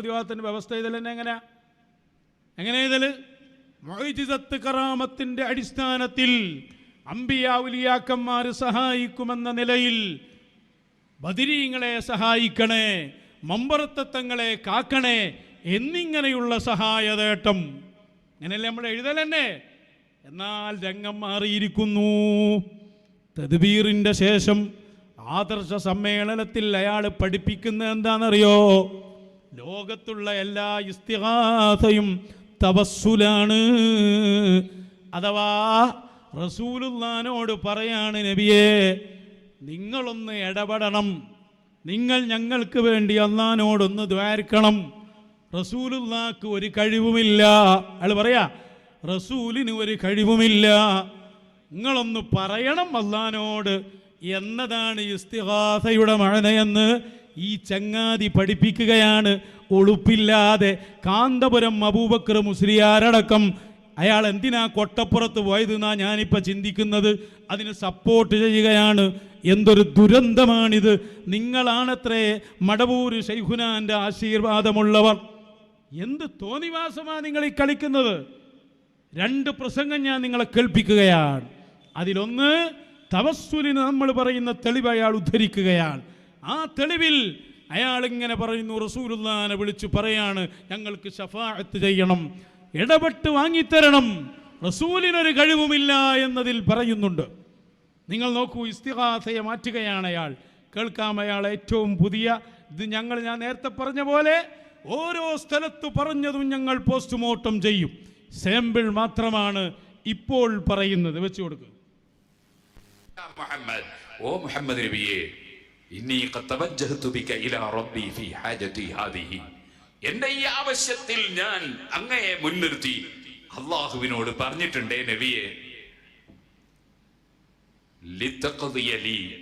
പ്രതിവാദത്തിന്റെ വ്യവസ്ഥ ഇതിൽ തന്നെ എങ്ങനെയാ? എങ്ങനെ ഇതിൽ മൊയ്ജിസത്ത് കറാമത്തിന്റെ അടിസ്ഥാനത്തിൽ അമ്പിയാവുലിയാക്കന്മാർ സഹായിക്കുമെന്ന നിലയിൽ ബദിരീങ്ങളെ സഹായിക്കണേ മമ്പറത്തത്വങ്ങളെ കാക്കണേ എന്നിങ്ങനെയുള്ള സഹായതേട്ടം. അങ്ങനെയല്ലേ നമ്മൾ എഴുതൽ എന്നാൽ രംഗം മാറിയിരിക്കുന്നു. തദ്ബീറിന്റെ ശേഷം ആദർശ സമ്മേളനത്തിൽ അയാൾ പഠിപ്പിക്കുന്നത് എന്താണെന്നറിയോ? ലോകത്തുള്ള എല്ലാ ഇസ്തിഹാസയും തപസ്സുലാണ് അഥവാ റസൂലുല്ലാനോട് പറയാണ് നബിയെ നിങ്ങളൊന്ന് ഇടപെടണം. നിങ്ങൾ ഞങ്ങൾക്ക് വേണ്ടി അള്ളഹാനോടൊന്ന് ദ്വാരിക്കണം. റസൂലുല്ലാക്ക് ഒരു കഴിവുമില്ല. അയാൾ പറയാ റസൂലിന് ഒരു കഴിവുമില്ല. നിങ്ങളൊന്ന് പറയണം അള്ളഹാനോട് എന്നതാണ് ഇസ്തിഹാസയുടെ മഴനയെന്ന് ഈ ചങ്ങാതി പഠിപ്പിക്കുകയാണ്. ഒളുപ്പില്ലാതെ കാന്തപുരം അബൂബക്കർ മുസ്ലിയാരടക്കം. അയാൾ എന്തിനാ കൊട്ടപ്പുറത്ത് പോയതെന്നാ ഞാനിപ്പോൾ ചിന്തിക്കുന്നത്. അതിന് സപ്പോർട്ട് ചെയ്യുകയാണ്. എന്തൊരു ദുരന്തമാണിത്. നിങ്ങളാണത്രേ മടവൂര് ശൈഖുനാന്റെ ആശീർവാദമുള്ളവർ. എന്ത് തോന്നിവാസമാണ് നിങ്ങൾ ഈ കളിക്കുന്നത്? രണ്ട് പ്രസംഗം ഞാൻ നിങ്ങളെ കേൾപ്പിക്കുകയാണ്. അതിലൊന്ന് തവസ്സുലിന് നമ്മൾ പറയുന്ന തെളിവ് അയാൾ ഉദ്ധരിക്കുകയാണ്. ആ തെളിവിൽ അയാൾ ഇങ്ങനെ പറയുന്നു റസൂലുല്ലാനെ വിളിച്ചു പറയാണ് ഞങ്ങൾക്ക് ഷഫാഅത്ത് ചെയ്യണം ഇടപെട്ട് വാങ്ങിത്തരണം റസൂലിനൊരു കഴിവുമില്ല എന്നതിൽ പറയുന്നുണ്ട്. നിങ്ങൾ നോക്കൂ ഇസ്തിഹാസയെ മാറ്റുകയാണ് അയാൾ. കേൾക്കാം അയാൾ ഏറ്റവും പുതിയ ഇത് ഞങ്ങൾ ഞാൻ നേരത്തെ പറഞ്ഞ പോലെ ഓരോ സ്ഥലത്ത് പറഞ്ഞതും ഞങ്ങൾ പോസ്റ്റ്മോർട്ടം ചെയ്യും. സാമ്പിൾ മാത്രമാണ് ഇപ്പോൾ പറയുന്നത്. വെച്ചു കൊടുക്കുക മുഹമ്മദ് ഓ മുഹമ്മദ് എന്റെ ഈ ആവശ്യത്തിൽ ഞാൻ അങ്ങയെ മുൻനിർത്തി. അള്ളാഹുവിനോട് പറഞ്ഞിട്ടുണ്ടേ നബിയെ.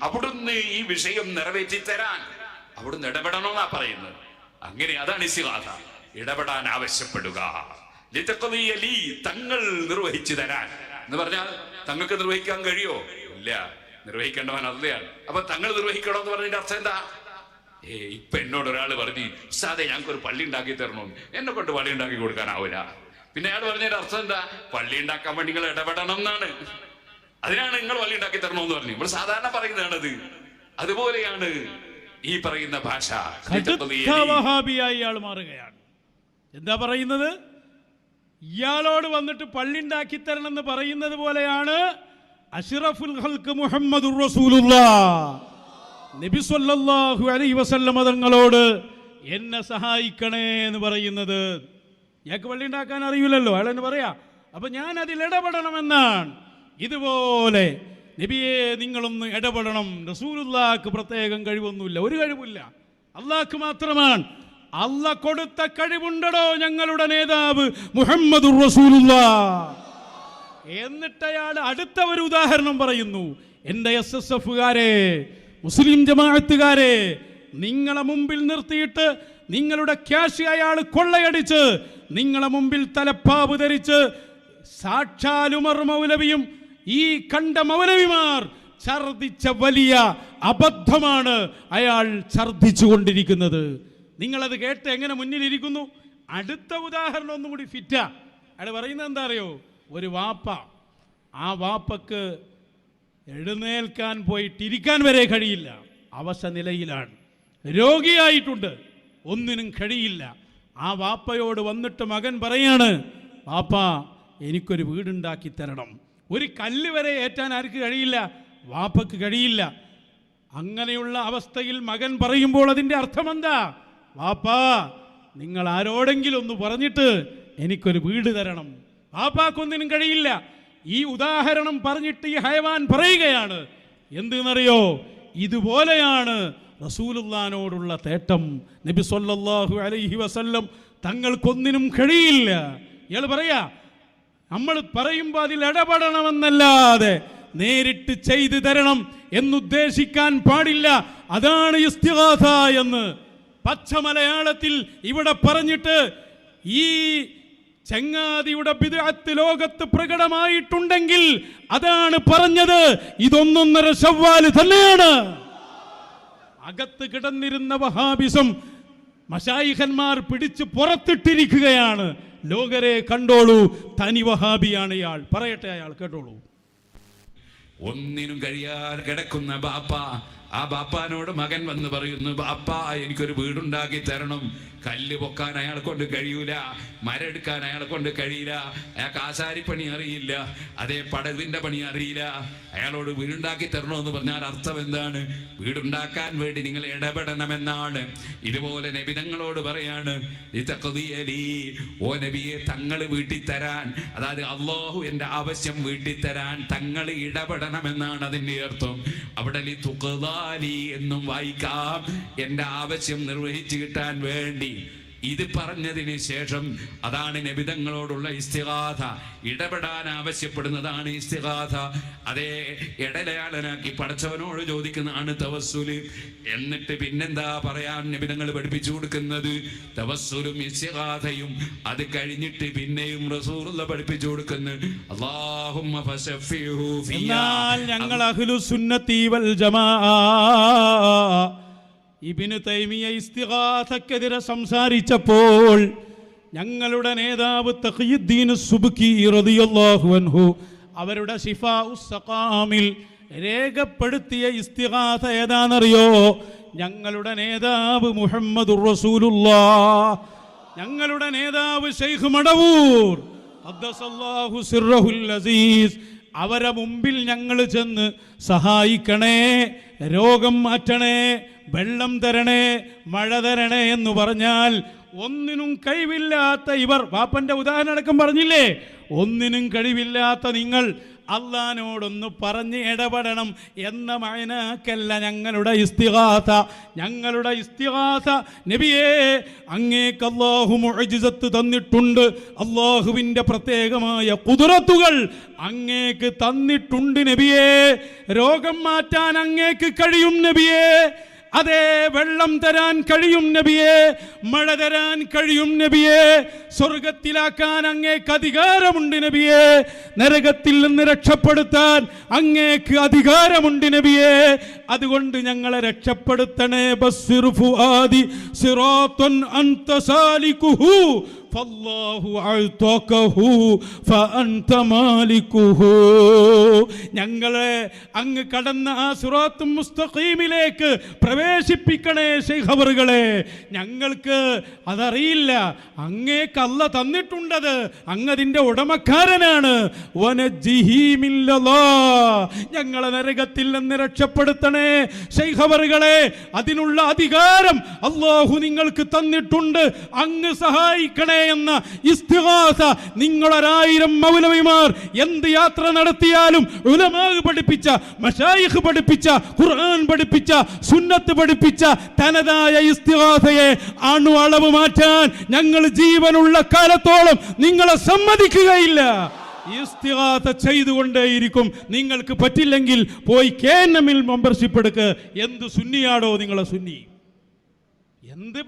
അവിടുന്ന് ഈ വിഷയം നിറവേറ്റി തരാൻ അവിടുന്ന് ഇടപെടണമെന്നാ പറയുന്നത്. അങ്ങനെ അതാണ് ഇസിഹാസ ഇടപെടാൻ ആവശ്യപ്പെടുക. തങ്ങൾ നിർവഹിച്ചു തരാൻ. എന്ന് പറഞ്ഞാൽ തങ്ങൾക്ക് നിർവഹിക്കാൻ കഴിയോ? ഇല്ല. നിർവഹിക്കേണ്ടവൻ അതെയാണ് അപ്പൊ തങ്ങൾ നിർവഹിക്കണം എന്ന് പറഞ്ഞതിന്റെ അർത്ഥം എന്താ? ഏ ഇപ്പൊ എന്നോട് ഒരാൾ പറഞ്ഞു സാധേ ഞങ്ങൾക്ക് ഒരു പള്ളി ഉണ്ടാക്കി തരണം എന്നെ കൊണ്ട് പള്ളി ഉണ്ടാക്കി കൊടുക്കാനാവില്ല പിന്നെ അയാൾ പറഞ്ഞതിന്റെ അർത്ഥം എന്താ? പള്ളി ഉണ്ടാക്കാൻ വേണ്ടി നിങ്ങൾ ഇടപെടണം എന്നാണ്. അതിനാണ് നിങ്ങൾ പള്ളി ഉണ്ടാക്കി തരണമെന്ന് പറഞ്ഞു നമ്മൾ സാധാരണ പറയുന്നതാണത്. അതുപോലെയാണ് ഈ പറയുന്ന ഭാഷ. ഇയാൾ മാറുകയാണ്. എന്താ പറയുന്നത്? ഇയാളോട് വന്നിട്ട് പള്ളി ഉണ്ടാക്കി തരണം എന്ന് പറയുന്നത് പോലെയാണ് അഷ്റഫുൽ ഹൽക്ക് മുഹമ്മദ് നബി സല്ലല്ലാഹു അലൈഹി വസല്ലമ തങ്ങളോട് എന്നെ സഹായിക്കണേ എന്ന് പറയുന്നത്. ഞങ്ങൾക്ക് വള്ളി ഉണ്ടാക്കാൻ അറിയില്ലല്ലോ അയാൾ എന്ന് പറയാ. അപ്പൊ ഞാൻ അതിൽ ഇടപെടണമെന്നാണ്. ഇതുപോലെ നബിയെ നിങ്ങളൊന്ന് ഇടപെടണം. റസൂലുല്ലാക്ക് പ്രത്യേകം കഴിവൊന്നുമില്ല ഒരു കഴിവില്ല അള്ളാഹ്ക്ക് മാത്രമാണ്. അല്ല കൊടുത്ത കഴിവുണ്ടടോ ഞങ്ങളുടെ നേതാവ് മുഹമ്മദ് എന്നിട്ട് അയാൾ അടുത്ത ഒരു ഉദാഹരണം പറയുന്നു. എന്റെ എസ് എസ് എഫുകാരെ മുസ്ലിം ജമാഅത്തുകാരെ നിങ്ങളെ മുമ്പിൽ നിർത്തിയിട്ട് നിങ്ങളുടെ ക്യാഷ് അയാൾ കൊള്ളയടിച്ച് നിങ്ങളെ മുമ്പിൽ തലപ്പാവ് ധരിച്ച് സാക്ഷാൽ ഉമർ മൗലവിയും ഈ കണ്ട മൗലവിമാർ ഛർദിച്ച വലിയ അബദ്ധമാണ് അയാൾ ഛർദിച്ചു കൊണ്ടിരിക്കുന്നത്. നിങ്ങളത് കേട്ട് എങ്ങനെ മുന്നിലിരിക്കുന്നു? അടുത്ത ഉദാഹരണം ഒന്നുകൂടി ഫിറ്റാ. അയാൾ പറയുന്നത് എന്താ അറിയോ? ഒരു വാപ്പ ആ വാപ്പക്ക് എഴുന്നേൽക്കാൻ പോയിട്ടിരിക്കാൻ വരെ കഴിയില്ല. അവശ നിലയിലാണ്. രോഗിയായിട്ടുണ്ട്. ഒന്നിനും കഴിയില്ല ആ വാപ്പയോട് വന്നിട്ട് മകൻ പറയാണ് വാപ്പ എനിക്കൊരു വീടുണ്ടാക്കി തരണം. ഒരു കല്ല് വരെ ഏറ്റാൻ ആർക്ക് കഴിയില്ല? വാപ്പക്ക് കഴിയില്ല. അങ്ങനെയുള്ള അവസ്ഥയിൽ മകൻ പറയുമ്പോൾ അതിന്റെ അർത്ഥം എന്താ വാപ്പാ നിങ്ങൾ ആരോടെങ്കിലും ഒന്ന് പറഞ്ഞിട്ട് എനിക്കൊരു വീട് തരണം. വാപ്പാക്കൊന്നിനും കഴിയില്ല. ഈ ഉദാഹരണം പറഞ്ഞിട്ട് ഈ ഹയവാൻ പറയുകയാണ്. എന്തെന്നറിയോ? ഇതുപോലെയാണ് റസൂലുള്ളാനോടുള്ള തേട്ടം. നബി സൊല്ലാഹു അലൈഹി വസല്ലം തങ്ങൾക്കൊന്നിനും കഴിയില്ല. ഇയാൾ പറയാ നമ്മൾ പറയുമ്പോൾ അതിൽ ഇടപെടണമെന്നല്ലാതെ നേരിട്ട് ചെയ്തു തരണം എന്നുദ്ദേശിക്കാൻ പാടില്ല. അതാണ് എന്ന് പച്ച മലയാളത്തിൽ ഇവിടെ പറഞ്ഞിട്ട് ഈ ചങ്ങാതിയുടെ ബിദ്അത്ത് ലോകത്ത് പ്രകടമായിട്ടുണ്ടെങ്കിൽ അതാണ് പറഞ്ഞത്. ഇതൊന്നൊന്നര ശവ്വാൽ തന്നെയാണ്. അകത്ത് കിടന്നിരുന്ന വഹാബിസം മഷായിഖന്മാർ പിടിച്ച് പുറത്തിട്ടിരിക്കുകയാണ്. ലോകരെ കണ്ടോളൂ തനി വഹാബിയാണ് ഇയാൾ. പറയട്ടെ അയാൾ കേട്ടോളൂ. ഒന്നിനും കഴിയാതെ കിടക്കുന്ന ബാപ്പ ആ ബാപ്പാനോട് മകൻ വന്ന് പറയുന്നു ബാപ്പ എനിക്കൊരു വീടുണ്ടാക്കി തരണം. കല്ല് പൊക്കാൻ അയാളെ കൊണ്ട് കഴിയൂല മരെടുക്കാൻ അയാളെ കൊണ്ട് കഴിയില്ല അയാൾക്ക് ആശാരിപ്പണി അറിയില്ല അതേ പടവിന്റെ പണി അറിയില്ല. അയാളോട് വീടുണ്ടാക്കി തരണമെന്ന് പറഞ്ഞാൽ അർത്ഥം എന്താണ്? വീടുണ്ടാക്കാൻ വേണ്ടി നിങ്ങൾ ഇടപെടണമെന്നാണ്. ഇതുപോലെ നബിതങ്ങളോട് പറയാണ് ഓ നബിയെ തങ്ങൾ വീട്ടിൽ തരാൻ അതായത് അള്ളാഹു എന്റെ ആവശ്യം വീട്ടിൽ തരാൻ തങ്ങൾ ഇടപെടണമെന്നാണ് അതിന്റെ അർത്ഥം. അവിടെ തുഖ്ദാലി എന്നും വായിക്കാം. എന്റെ ആവശ്യം നിർവഹിച്ചു കിട്ടാൻ വേണ്ടി ഇത് പറഞ്ഞതിന് ശേഷം അതാണ് നബിതങ്ങളോടുള്ള ഇസ്തിഗാഥ. ഇടപെടാൻ ആവശ്യപ്പെടുന്നതാണ് ഇസ്തിഗാഥ. അതേ ഇടലയാളനാക്കി പഠിച്ചവനോട് ചോദിക്കുന്നതാണ് തവസ്സുൽ. എന്നിട്ട് പിന്നെന്താ പറയാൻ നബിതങ്ങൾ പഠിപ്പിച്ചു കൊടുക്കുന്നത്? തവസ്സുലും ഇസ്തിഗാഥയും അത് കഴിഞ്ഞിട്ട് പിന്നെയും റസൂറുള്ള പഠിപ്പിച്ചു കൊടുക്കുന്നു. അല്ലാഹുമ്മ ഫശഫിഹു ഫിയാ. എന്നാൽ ഞങ്ങൾ അഹ്ലു സുന്നത്തി വൽ ജമാ. ഇബിന് തൈമിയ ഇസ്തിഹാസക്കെതിരെ സംസാരിച്ചപ്പോൾ ഞങ്ങളുടെ നേതാവ് തഖിയുദ്ദീൻ സുബുക്കി റളിയല്ലാഹു അൻഹു അവരുടെ സഖാമിൽ രേഖപ്പെടുത്തിയ ഇസ്തിഹാസ ഏതാണെന്നറിയോ? ഞങ്ങളുടെ നേതാവ് മുഹമ്മദ് റസൂലുള്ള ഞങ്ങളുടെ നേതാവ് ഷെയ്ഖ് മടവൂർ. അസീസ്. അവരെ മുമ്പിൽ ഞങ്ങൾ ചെന്ന് സഹായിക്കണേ രോഗം മാറ്റണേ വെള്ളം തരണേ മഴ തരണേ എന്ന് പറഞ്ഞാൽ ഒന്നിനും കഴിവില്ലാത്ത ഇവർ വാപ്പന്റെ ഉദാഹരണം അടക്കം പറഞ്ഞില്ലേ? ഒന്നിനും കഴിവില്ലാത്ത നിങ്ങൾ അള്ളഹാനോടൊന്ന് പറഞ്ഞ് ഇടപെടണം എന്ന മയനാക്കല്ല ഞങ്ങളുടെ ഇസ്തിഹാസ ഞങ്ങളുടെ ഇസ്തിഹാസ നബിയേ അങ്ങേക്ക് അള്ളാഹു മുഴജിസത്ത് തന്നിട്ടുണ്ട്. അള്ളാഹുവിന്റെ പ്രത്യേകമായ കുതിരത്തുകൾ അങ്ങേക്ക് തന്നിട്ടുണ്ട് നബിയേ. രോഗം മാറ്റാൻ അങ്ങേക്ക് കഴിയും നബിയേ. അതെ വെള്ളം തരാൻ കഴിയും നബിയെ. മഴ തരാൻ കഴിയും നബിയെ. സ്വർഗത്തിലാക്കാൻ അങ്ങേക്ക് അധികാരമുണ്ട് നബിയെ. നരകത്തിൽ നിന്ന് രക്ഷപ്പെടുത്താൻ അങ്ങേക്ക് അധികാരമുണ്ട് നബിയെ. അതുകൊണ്ട് ഞങ്ങളെ രക്ഷപ്പെടുത്തണേ. ബസ്സിർ ആദി സിറാത്തൻ അൻത ഞങ്ങളെ അങ്ങ് കടന്ന ആ സിറാത്തും മുസ്തഖീമിലേക്ക് പ്രവേശിപ്പിക്കണേ ശൈഖവറുകളെ ഞങ്ങൾക്ക് അതറിയില്ല. അങ്ങേക്ക് അല്ല തന്നിട്ടുണ്ടത്. അങ്ങതിന്റെ ഉടമക്കാരനാണ്. ഞങ്ങളെ നരകത്തിൽ നിന്ന് രക്ഷപ്പെടുത്തണേ ശൈഖവറുകളെ അതിനുള്ള അധികാരം അള്ളാഹു നിങ്ങൾക്ക് തന്നിട്ടുണ്ട്. അങ്ങ് സഹായിക്കണേ എന്ന ഇസ്തിഹാസ നിങ്ങളൊരായിരം മൗലവിമാർ എന്ത് യാത്ര നടത്തിയാലും ഉലമാവ് പഠിപ്പിച്ച മഷായിഖ് പഠിപ്പിച്ച ഖുർആൻ പഠിപ്പിച്ച സുന്നത്ത് പഠിപ്പിച്ച തനതായ ഇസ്തിഹാസയെ അണു അളവ് മാറ്റാൻ ഞങ്ങൾ ജീവനുള്ള കാലത്തോളം നിങ്ങളെ സമ്മതിക്കുകയില്ല. ചെയ്തുകൊണ്ടേയിരിക്കും. നിങ്ങൾക്ക് പറ്റില്ലെങ്കിൽ പോയി കെ എൻ എമ്മിൽ മെമ്പർഷിപ്പ് എടുക്കുക എന്ത് സുന്നിയാടോ നിങ്ങളെ സുന്നി? എന്ത്